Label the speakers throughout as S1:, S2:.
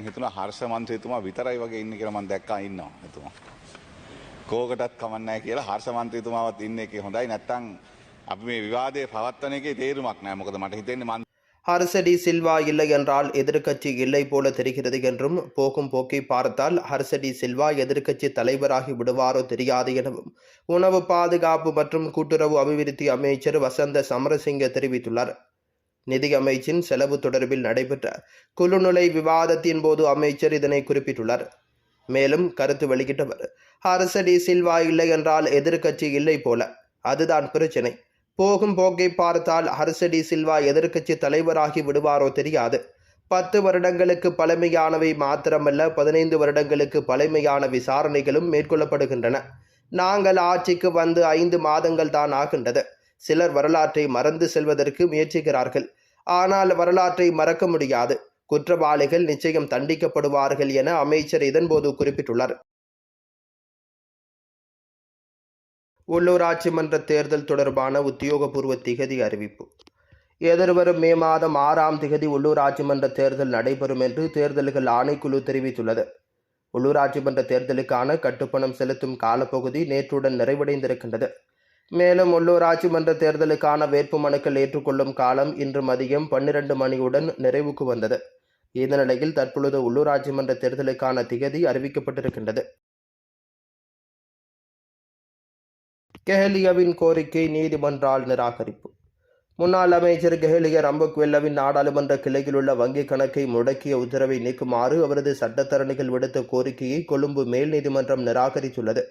S1: දැන් හිතුණා හර්ෂ මන්ත්‍රීතුමා විතරයි වගේ ඉන්නේ කියලා මම දැක්කා ඉන්නවා එතුමා. කෝකටත් කමන්නේ කියලා හර්ෂ මන්ත්‍රීතුමාවත් ඉන්න එකේ හොඳයි නැත්තම් අපි මේ විවාදය පවත්වන එකේ තේරුමක් නැහැ. මොකද මට හිතෙන්නේ මන්
S2: ஹர்சடி சில்வா இல்லை என்றால் எதிர்க்கட்சி இல்லை போல தெரிகிறது என்றும் போகும் போக்கை பார்த்தால் ஹர்சடி சில்வா எதிர்க்கட்சி தலைவராகி விடுவாரோ தெரியாது எனவும் உணவு பாதுகாப்பு மற்றும் கூட்டுறவு அபிவிருத்தி அமைச்சர் வசந்த சமரசிங்க தெரிவித்துள்ளார் நிதி அமைச்சின் செலவு தொடர்பில் நடைபெற்ற குழுநிலை விவாதத்தின் போது அமைச்சர் இதனை குறிப்பிட்டுள்ளார். மேலும் கருத்து வெளியிட்டவர் அரசடி சில்வா இல்லை என்றால் எதிர்க்கட்சி இல்லை போல. அதுதான் பிரச்சினை. போகும் போக்கை பார்த்தால் ஹர்சடி சில்வா எதிர்க்கட்சி தலைவராகி விடுவாரோ தெரியாது. பத்து வருடங்களுக்கு பழமையானவை மாத்திரமல்ல பதினைந்து வருடங்களுக்கு பழமையான விசாரணைகளும் மேற்கொள்ளப்படுகின்றன. நாங்கள் ஆட்சிக்கு வந்து ஐந்து மாதங்கள் தான் ஆகின்றது. சிலர் வரலாற்றை மறந்து செல்வதற்கு முயற்சிக்கிறார்கள். ஆனால் வரலாற்றை மறக்க முடியாது. குற்றவாளிகள் நிச்சயம் தண்டிக்கப்படுவார்கள் என அமைச்சர் இதன்போது குறிப்பிட்டுள்ளார். உள்ளூராட்சி மன்ற தேர்தல் தொடர்பான உத்தியோகபூர்வ திகதி அறிவிப்பு. எதிர்வரும் மே மாதம் ஆறாம் திகதி உள்ளூராட்சி மன்ற தேர்தல் நடைபெறும் என்று தேர்தல்கள் ஆணைக்குழு தெரிவித்துள்ளது. உள்ளூராட்சி மன்ற தேர்தலுக்கான கட்டுப்பணம் செலுத்தும் காலப்பகுதி நேற்றுடன் நிறைவடைந்திருக்கின்றது. மேலும் உள்ளூராட்சி மன்ற தேர்தலுக்கான வேட்புமனுக்கள் ஏற்றுக்கொள்ளும் காலம் இன்று மதியம் பன்னிரண்டு மணியுடன் நிறைவுக்கு வந்தது. இந்த நிலையில் தற்பொழுது உள்ளூராட்சி மன்ற தேர்தலுக்கான திகதி அறிவிக்கப்பட்டிருக்கின்றது. கெஹலியாவின் கோரிக்கை நீதிமன்றால் நிராகரிப்பு. முன்னாள் அமைச்சர் கெஹலிய ரம்பக்வெல்லவின் நாடாளுமன்ற கிளையில் உள்ள வங்கிக் கணக்கை முடக்கிய உத்தரவை நீக்குமாறு அவரது சட்டத்தரணிகள் விடுத்த கோரிக்கையை கொழும்பு மேல் நீதிமன்றம் நிராகரித்துள்ளது.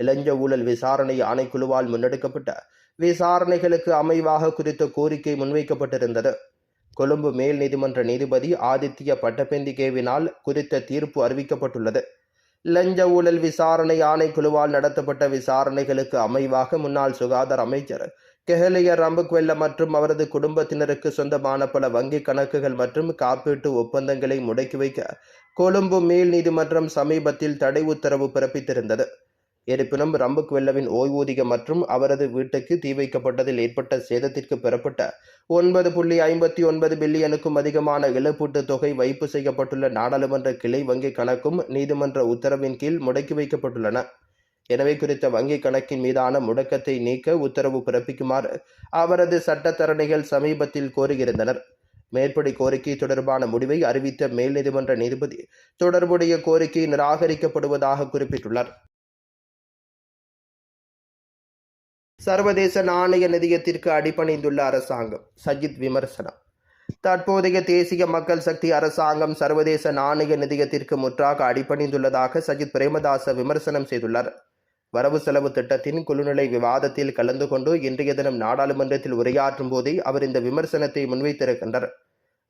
S2: இளஞ்ச ஊழல் விசாரணை ஆணைக்குழுவால் முன்னெடுக்கப்பட்ட விசாரணைகளுக்கு அமைவாக குறித்த கோரிக்கை முன்வைக்கப்பட்டிருந்தது. கொழும்பு மேல் நீதிமன்ற நீதிபதி ஆதித்ய பட்டபெந்திகேவினால் குறித்த தீர்ப்பு அறிவிக்கப்பட்டுள்ளது. லஞ்ச ஊழல் விசாரணை ஆணைக்குழுவால் நடத்தப்பட்ட விசாரணைகளுக்கு அமைவாக முன்னாள் சுகாதார அமைச்சர் கெஹலிய ரம்புக்வெல்ல மற்றும் அவரது குடும்பத்தினருக்கு சொந்தமான பல வங்கிக் கணக்குகள் மற்றும் காப்பீட்டு ஒப்பந்தங்களை முடக்கி வைக்க கொழும்பு மேல் நீதிமன்றம் சமீபத்தில் தடை உத்தரவு பிறப்பித்திருந்தது. இருப்பினும் ரம்புக் வெல்லவின் ஓய்வூதியம் மற்றும் அவரது வீட்டுக்கு தீ வைக்கப்பட்டதில் ஏற்பட்ட சேதத்திற்கு பெறப்பட்ட ஒன்பது புள்ளி ஐம்பத்தி ஒன்பது பில்லியனுக்கும் அதிகமான இழப்பீட்டு தொகை வைப்பு செய்யப்பட்டுள்ள நாடாளுமன்ற கிளை வங்கிக் கணக்கும் நீதிமன்ற உத்தரவின் கீழ் முடக்கி வைக்கப்பட்டுள்ளன. எனவே குறித்த வங்கிக் கணக்கின் மீதான முடக்கத்தை நீக்க உத்தரவு பிறப்பிக்குமாறு அவரது சட்டத்தரணிகள் சமீபத்தில் கோரியிருந்தனர். மேற்படி கோரிக்கை தொடர்பான முடிவை அறிவித்த மேல் நீதிமன்ற நீதிபதி தொடர்புடைய கோரிக்கை நிராகரிக்கப்படுவதாக குறிப்பிட்டுள்ளார். சர்வதேச நாணய நிதியத்திற்கு அடிபணிந்துள்ள அரசாங்கம். சஜித் விமர்சனம். தற்போதைய தேசிய மக்கள் சக்தி அரசாங்கம் சர்வதேச நாணய நிதியத்திற்கு முற்றாக அடிபணிந்துள்ளதாக சஜித் பிரேமதாச விமர்சனம் செய்துள்ளார். வரவு செலவு திட்டத்தின் குழுநிலை விவாதத்தில் கலந்து கொண்டு இன்றைய தினம் நாடாளுமன்றத்தில் உரையாற்றும் போதே அவர் இந்த விமர்சனத்தை முன்வைத்திருக்கின்றார்.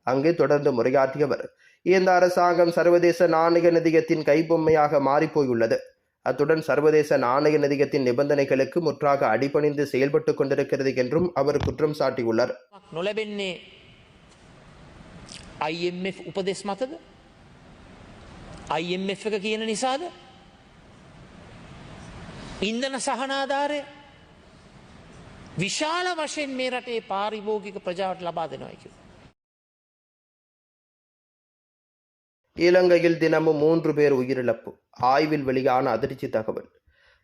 S2: அங்கு தொடர்ந்து உரையாற்றியவர் இந்த அரசாங்கம் சர்வதேச நாணய நிதியத்தின் கைபொம்மையாக மாறிப்போயுள்ளது. அத்துடன் சர்வதேச நாணய நிதியத்தின் நிபந்தனைகளுக்கு முற்றாக அடிபணிந்து செயல்பட்டுக் கொண்டிருக்கிறது என்றும் அவர் குற்றம் சாட்டியுள்ளார்
S3: නොලැබෙන්නේ IMF උපදෙස් මතද IMF එක කියන නිසාද ඉන්දන සහනාධාරය විශාල වශයෙන් මේ රටේ පාරිභෝගික ප්‍රජාවට ලබා දෙනවාකිව.
S2: இலங்கையில் தினமும் மூன்று பேர் உயிரிழப்பு. ஆய்வில் வெளியான அதிர்ச்சி தகவல்.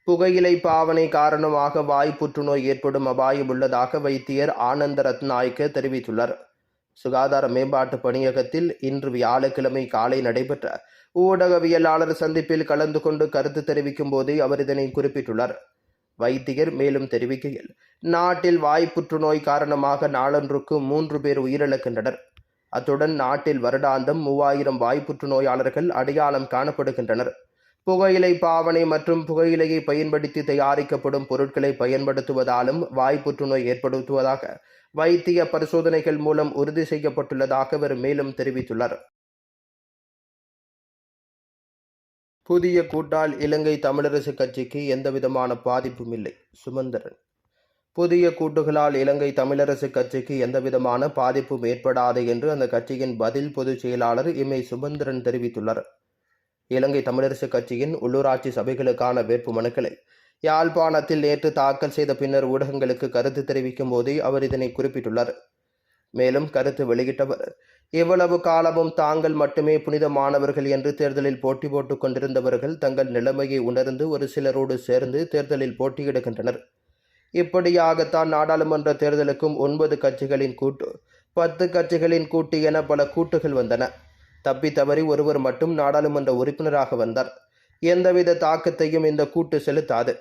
S2: புகையிலை பாவனை காரணமாக வாய் புற்றுநோய் ஏற்படும் அபாயம் உள்ளதாக வைத்தியர் ஆனந்த ரத்நாயக்க தெரிவித்துள்ளார். சுகாதார மேம்பாட்டு பணியகத்தில் இன்று வியாழக்கிழமை காலை நடைபெற்ற ஊடகவியலாளர் சந்திப்பில் கலந்து கொண்டு கருத்து தெரிவிக்கும் போதே அவர் இதனை குறிப்பிட்டுள்ளார். வைத்தியர் மேலும் தெரிவிக்கையில் நாட்டில் வாய் புற்றுநோய் காரணமாக நாளொன்றுக்கு மூன்று பேர் உயிரிழக்கின்றனர். அத்துடன் நாட்டில் வருடாந்தம் மூவாயிரம் வாய்ப்புற்று நோயாளர்கள் அடையாளம் காணப்படுகின்றனர். புகையிலை பாவனை மற்றும் புகையிலையை பயன்படுத்தி தயாரிக்கப்படும் பொருட்களை பயன்படுத்துவதாலும் வாய்ப்புற்று நோய் ஏற்படுத்துவதாக வைத்திய பரிசோதனைகள் மூலம் உறுதி செய்யப்பட்டுள்ளதாக அவர் மேலும் தெரிவித்துள்ளார். புதிய கூட்டால் இலங்கை தமிழரசு கட்சிக்கு எந்தவிதமான பாதிப்பும் இல்லை. சுமந்திரன். புதிய கூட்டுகளால் இலங்கை தமிழரசு கட்சிக்கு எந்தவிதமான பாதிப்பும் ஏற்படாது என்று அந்த கட்சியின் பதில் பொதுச் செயலாளர் இம்மை சுமந்திரன் தெரிவித்துள்ளார். இலங்கை தமிழரசு கட்சியின் உள்ளூராட்சி சபைகளுக்கான வேட்பு மனுக்களை யாழ்ப்பாணத்தில் நேற்று தாக்கல் செய்த பின்னர் ஊடகங்களுக்கு கருத்து தெரிவிக்கும் போதே அவர் இதனை குறிப்பிட்டுள்ளார். மேலும் கருத்து வெளியிட்டவர் இவ்வளவு காலமும் தாங்கள் மட்டுமே புனிதமானவர்கள் என்று தேர்தலில் போட்டி போட்டுக் கொண்டிருந்தவர்கள் தங்கள் நிலைமையை உணர்ந்து ஒரு சிலரோடு சேர்ந்து தேர்தலில் போட்டியிடுகின்றனர். இப்படியாகத்தான் நாடாளுமன்ற தேர்தலுக்கும் ஒன்பது கட்சிகளின் கூட்டு பத்து கட்சிகளின் கூட்டு என பல கூட்டுகள் வந்தன. தப்பி தவறி ஒருவர் மட்டும் நாடாளுமன்ற உறுப்பினராக வந்தார். எந்தவித தாக்கத்தையும் இந்த கூட்டு செலுத்தாது.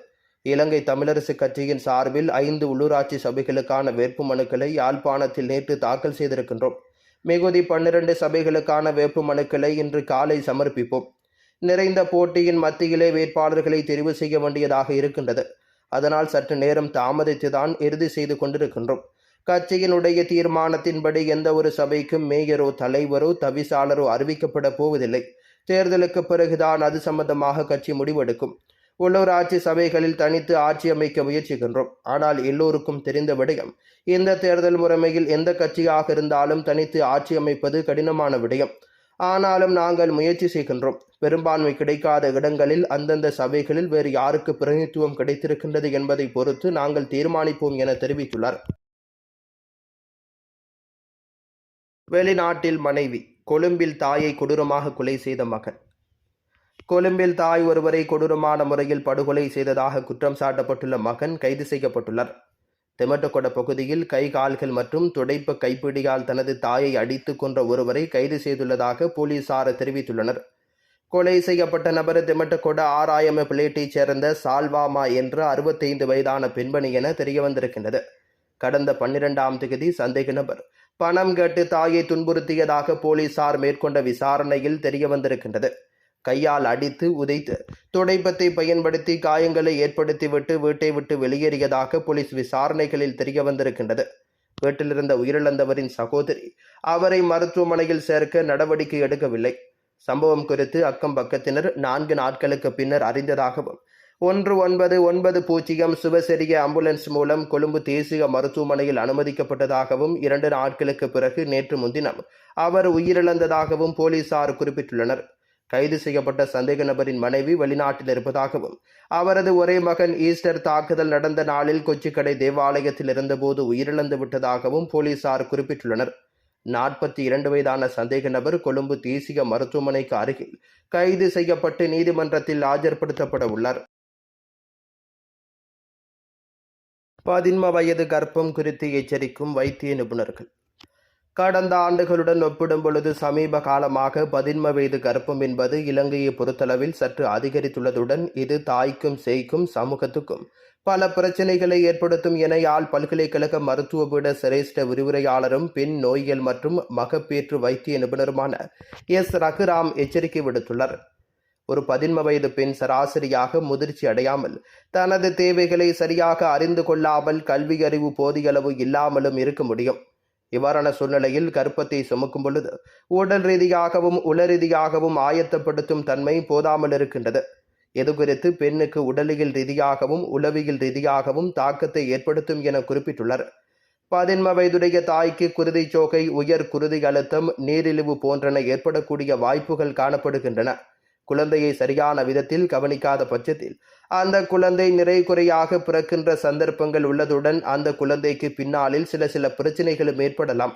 S2: இலங்கை தமிழரசு கட்சியின் சார்பில் ஐந்து உள்ளூராட்சி சபைகளுக்கான வேட்புமனுக்களை யாழ்ப்பாணத்தில் நேற்று தாக்கல் செய்திருக்கின்றோம். மிகுதி பன்னிரண்டு சபைகளுக்கான வேட்புமனுக்களை இன்று காலை சமர்ப்பிப்போம். நிறைந்த போட்டியின் மத்தியிலே வேட்பாளர்களை தெரிவு செய்ய வேண்டியதாக இருக்கின்றது. அதனால் சற்று நேரம் தாமதித்துதான் இறுதி செய்து கொண்டிருக்கின்றோம். கட்சியினுடைய தீர்மானத்தின்படி எந்த ஒரு சபைக்கும் மேயரோ தலைவரோ தவிசாளரோ அறிவிக்கப்பட போவதில்லை. தேர்தலுக்கு பிறகுதான் அது சம்பந்தமாக கட்சி முடிவெடுக்கும். உள்ளூராட்சி சபைகளில் தனித்து ஆட்சி அமைக்க முயற்சிக்கின்றோம். ஆனால் எல்லோருக்கும் தெரிந்த விடயம் இந்த தேர்தல் முறைமையில் எந்த கட்சியாக இருந்தாலும் தனித்து ஆட்சி அமைப்பது கடினமான விடயம். ஆனாலும் நாங்கள் முயற்சி செய்கின்றோம். பெரும்பான்மை கிடைக்காத இடங்களில் அந்தந்த சபைகளில் வேறு யாருக்கு பிரதிநிதித்துவம் கிடைத்திருக்கின்றது என்பதை பொறுத்து நாங்கள் தீர்மானிப்போம் என தெரிவித்துள்ளார். வெளிநாட்டில் மனைவி கொழும்பில் தாயை கொடூரமாக கொலை செய்த மகன். கொழும்பில் தாய் ஒருவரை கொடூரமான முறையில் படுகொலை செய்ததாக குற்றம் சாட்டப்பட்டுள்ள மகன் கைது செய்யப்பட்டுள்ளார். தெமட்டகொட பகுதியில் கை கால்கள் மற்றும் துடைப்பு கைப்பிடியால் தனது தாயை அடித்து கொன்ற ஒருவரை கைது செய்துள்ளதாக போலீசார் தெரிவித்துள்ளனர். கொலை செய்யப்பட்ட நபர் தெமட்டகொட ஆராயம பிளேட்டைச் சேர்ந்த சால்வாமா என்ற அறுபத்தைந்து வயதான பெண்மணி என தெரியவந்திருக்கின்றது. கடந்த பன்னிரெண்டாம் தேதி சந்தேக நபர். பணம் கேட்டு தாயை துன்புறுத்தியதாக போலீசார் மேற்கொண்ட விசாரணையில் தெரியவந்திருக்கின்றது. கையால் அடித்து உதைத்து துடைப்பத்தை பயன்படுத்தி காயங்களை ஏற்படுத்திவிட்டு வீட்டை விட்டு வெளியேறியதாக போலீஸ் விசாரணைகளில் தெரிய வந்திருக்கின்றது. வீட்டிலிருந்த உயிரிழந்தவரின் சகோதரி அவரை மருத்துவமனையில் சேர்க்க நடவடிக்கை எடுக்கவில்லை. சம்பவம் குறித்து அக்கம் பக்கத்தினர் நான்கு நாட்களுக்கு பின்னர் அறிந்ததாகவும் ஒன்று ஒன்பது ஒன்பது பூஜ்ஜியம் சுபசெரிய ஆம்புலன்ஸ் மூலம் கொழும்பு தேசிய மருத்துவமனையில் அனுமதிக்கப்பட்டதாகவும் இரண்டு நாட்களுக்கு பிறகு நேற்று முன்தினம் அவர் உயிரிழந்ததாகவும் போலீசார் குறிப்பிட்டுள்ளனர். கைது செய்யப்பட்ட சந்தேக நபரின் மனைவி வெளிநாட்டில் இருப்பதாகவும் அவரது ஒரே மகன் ஈஸ்டர் தாக்குதல் நடந்த நாளில் கொச்சிக்கடை தேவாலயத்தில் இருந்தபோது உயிரிழந்து விட்டதாகவும் போலீசார் குறிப்பிட்டுள்ளனர். நாற்பத்தி இரண்டு வயதான சந்தேக நபர் கொழும்பு தேசிய மருத்துவமனைக்கு அருகில் கைது செய்யப்பட்டு நீதிமன்றத்தில் ஆஜர்படுத்தப்பட உள்ளார். பதின்ம வயது கர்ப்பம் குறித்து எச்சரிக்கும் வைத்திய நிபுணர்கள் கடந்த ஆண்டுகளுடன் ஒப்பிடும் பொழுது சமீப காலமாக பதின்ம வயது கர்ப்பம் என்பது இலங்கையை பொறுத்தளவில் சற்று அதிகரித்துள்ளதுடன் இது தாய்க்கும் சேய்க்கும் சமூகத்துக்கும் பல பிரச்சனைகளை ஏற்படுத்தும் என யாழ் பல்கலைக்கழக மருத்துவ பீட சிரேஷ்ட விரிவுரையாளரும் பெண் நோயியல் மற்றும் மகப்பேற்று வைத்திய நிபுணருமான எஸ். ரகுராம் எச்சரிக்கை விடுத்துள்ளார். ஒரு பதின்ம வயது பெண் சராசரியாக முதிர்ச்சி அடையாமல் தனது தேவைகளை சரியாக அறிந்து கொள்ளாமல் கல்வி அறிவு போதியளவு இல்லாமலும் இருக்க முடியும். இவ்வாறான சூழ்நிலையில் கருப்பத்தை சுமக்கும் பொழுது உடல் ரீதியாகவும் உள ரீதியாகவும் ஆயத்தப்படுத்தும் தன்மை போதாமல் இருக்கின்றது. எது குறித்து பெண்ணுக்கு உடலியல் ரீதியாகவும் உளவியல் ரீதியாகவும் தாக்கத்தை ஏற்படுத்தும் என குறிப்பிட்டுள்ளார். பதின்ம வயதுடைய தாய்க்கு குருதி சோகை உயர் குருதி அழுத்தம் நீரிழிவு போன்றன ஏற்படக்கூடிய வாய்ப்புகள் காணப்படுகின்றன. குழந்தையை சரியான விதத்தில் கவனிக்காத பட்சத்தில் அந்த குழந்தை நிறை குறையாக பிறக்கின்ற சந்தர்ப்பங்கள் உள்ளதுடன் அந்த குழந்தைக்கு பின்னாளில் சில சில பிரச்சனைகளும் ஏற்படலாம்.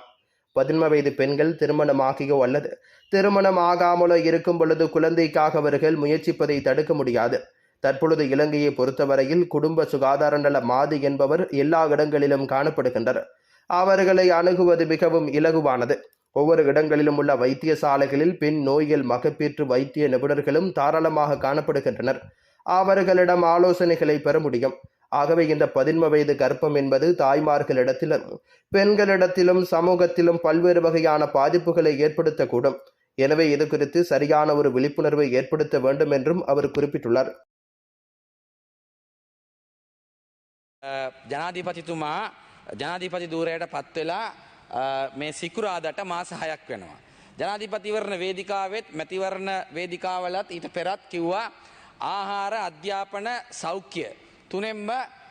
S2: பதின்ம வயது பெண்கள் திருமணமாகியோ அல்லது திருமணம் ஆகாமலோ இருக்கும் பொழுது குழந்தைக்காக அவர்கள் முயற்சிப்பதை தடுக்க முடியாது. தற்பொழுது இலங்கையை பொறுத்தவரையில் குடும்ப சுகாதார நல மாது என்பவர் எல்லா இடங்களிலும் காணப்படுகின்றனர். அவர்களை அணுகுவது மிகவும் இலகுவானது. ஒவ்வொரு இடங்களிலும் உள்ள வைத்தியசாலைகளில் பெண் நோய்கள் மகப்பேற்று வைத்திய நிபுணர்களும் தாராளமாக காணப்படுகின்றனர். அவர்களிடம் ஆலோசனைகளை பெற முடியும். ஆகவே இந்த பதின்ம வயது கர்ப்பம் என்பது தாய்மார்களிடத்திலும் பெண்களிடத்திலும் சமூகத்திலும் பல்வேறு வகையான பாதிப்புகளை ஏற்படுத்தக்கூடும். எனவே இது குறித்து சரியான ஒரு விழிப்புணர்வை ஏற்படுத்த வேண்டும் என்றும் அவர் குறிப்பிட்டுள்ளார்.
S4: ஜனாதிபதி துமா ஜனாதிபதி தூரேட பத்துலா මේ සිකුරාදට මාස හයක් වෙනවා. ජනාධිපතිවරණ වේදිකාවෙත් මැතිවරණ වේදිකාවලත් ඊට පෙරත් කිව්වා ආහාර අධ්‍යාපන සෞඛ්‍ය. තුනෙම්ම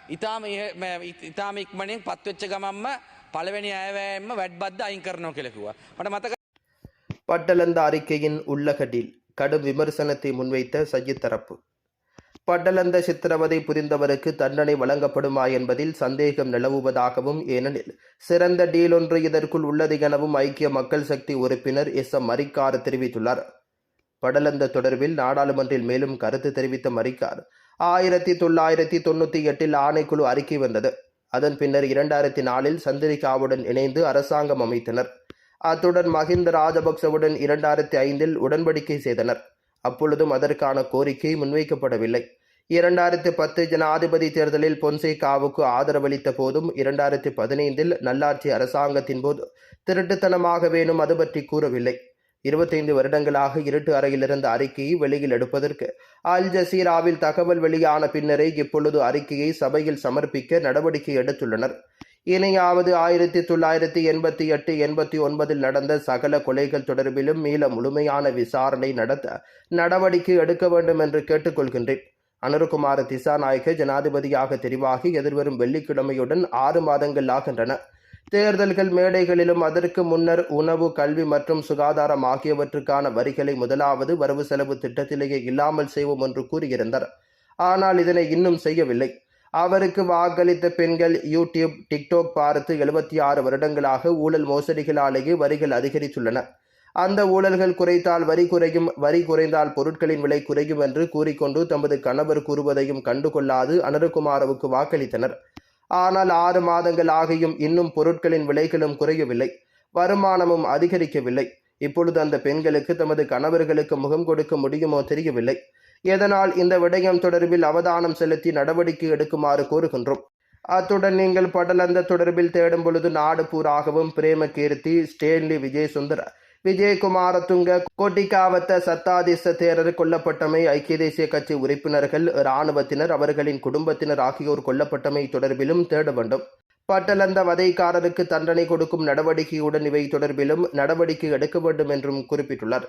S4: ඉතාම ඉහ- ම- ඉතාම ඉක්මනින් පත්වෙච්ච ගමම්ම පළවෙනි අයවෑම්ම වැඩ්බද්ද අයින් කරනෝ කෙලෙකුවා. මට මතක
S2: பட்டளந்த அறிக்கையின் உள்ளக டீல் கடும் விமர்சனத்தை முன்வைத்த சஜித் தரப்பு பட்டலந்த சித்திரவதை புரிந்தவருக்கு தண்டனை வழங்கப்படுமா என்பதில் சந்தேகம் நிலவுவதாகவும் ஏனெனில் சிறந்த டீல் ஒன்று இதற்குள் உள்ளது எனவும் ஐக்கிய மக்கள் சக்தி உறுப்பினர் எஸ். எம். மரிக்கார் தெரிவித்துள்ளார். படலந்த தொடர்பில் நாடாளுமன்றில் மேலும் கருத்து தெரிவித்த மரிக்கார் ஆயிரத்தி தொள்ளாயிரத்தி தொண்ணூற்றி எட்டில் ஆணைக்குழு அறிக்கை வந்தது. அதன் பின்னர் இரண்டாயிரத்தி நாலில் சந்திரிகாவுடன் இணைந்து அரசாங்கம் அமைத்தனர். அத்துடன் மஹிந்த ராஜபக்சவுடன் இரண்டாயிரத்தி ஐந்தில் உடன்படிக்கை செய்தனர். அப்பொழுதும் அதற்கான கோரிக்கை முன்வைக்கப்படவில்லை. இரண்டாயிரத்தி பத்து ஜனாதிபதி தேர்தலில் பொன்சேகாவுக்கு ஆதரவளித்த போதும் இரண்டாயிரத்தி பதினைந்தில் நல்லாட்சி அரசாங்கத்தின் போது திருட்டுத்தனமாக வேணும் அது பற்றி கூறவில்லை. இருபத்தைந்து வருடங்களாக இருட்டு அறையில் இருந்த அறிக்கையை வெளியில் எடுப்பதற்கு அல் ஜசீராவில் தகவல் வெளியான பின்னரே இப்பொழுது அறிக்கையை சபையில் சமர்ப்பிக்க நடவடிக்கை எடுத்துள்ளனர். இணையாவது ஆயிரத்தி தொள்ளாயிரத்தி எண்பத்தி எட்டு எண்பத்தி ஒன்பதில் நடந்த சகல கொலைகள் தொடர்பிலும் மீள முழுமையான விசாரணை நடத்த நடவடிக்கை எடுக்க வேண்டும் என்று கேட்டுக்கொள்கின்றேன். அனுருகுமார திசாநாயக்க ஜனாதிபதியாக தெரிவாகி எதிர்வரும் வெள்ளிக்கிழமையுடன் ஆறு மாதங்கள் ஆகின்றன. தேர்தல்கள் மேடைகளிலும் அதற்கு முன்னர் உணவு கல்வி மற்றும் சுகாதாரம் ஆகியவற்றுக்கான வரிகளை முதலாவது வரவு செலவு திட்டத்திலேயே இல்லாமல் செய்வோம் என்று கூறியிருந்தார். ஆனால் இதனை இன்னும் செய்யவில்லை. அவருக்கு வாக்களித்த பெண்கள் யூடியூப் டிக்டாக் பார்த்து எழுபத்தி ஆறு வருடங்களாக ஊழல் மோசடிகளாலேயே வரிகள் அதிகரித்துள்ளன. அந்த ஊழல்கள் குறைத்தால் வரி குறையும் வரி குறைந்தால் பொருட்களின் விலை குறையும் என்று கூறிக்கொண்டு தமது கணவர் கூறுவதையும் கண்டுகொள்ளாது அனுரகுமாரவுக்கு வாக்களித்தனர். ஆனால் ஆறு மாதங்கள் ஆகியும் இன்னும் பொருட்களின் விலைகளும் குறையவில்லை வருமானமும் அதிகரிக்கவில்லை. இப்பொழுது அந்த பெண்களுக்கு தமது கணவர்களுக்கு முகம் கொடுக்க முடியுமோ தெரியவில்லை. எதனால் இந்த விடயம் தொடர்பில் அவதானம் செலுத்தி நடவடிக்கை எடுக்குமாறு கோருகின்றோம். அத்துடன் நீங்கள் படலந்த தொடர்பில் தேடும் பொழுது நாடு பூராகவும் பிரேம கீர்த்தி ஸ்டேன்லி விஜய் சுந்தர விஜயகுமார கோட்டிக்காவத்த சத்தாதிச தேரர் கொல்லப்பட்டமை ஐக்கிய தேசிய கட்சி உறுப்பினர்கள் இராணுவத்தினர் அவர்களின் குடும்பத்தினர் ஆகியோர் கொல்லப்பட்டமை தொடர்பிலும் தேட வேண்டும். பட்டலந்த வதைக்காரருக்கு தண்டனை கொடுக்கும் நடவடிக்கையுடன் இவை தொடர்பிலும் நடவடிக்கை எடுக்க வேண்டும் என்றும் குறிப்பிட்டுள்ளார்.